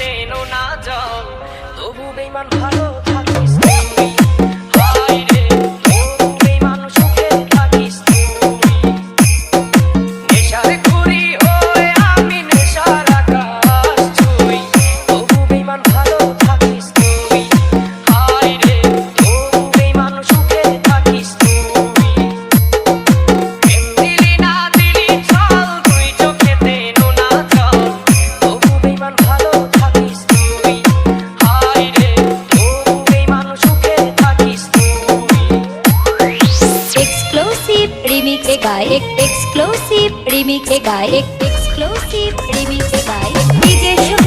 মেটেলো না জল তবু বেইমান ভালো a guy exclusive remix a guy DJ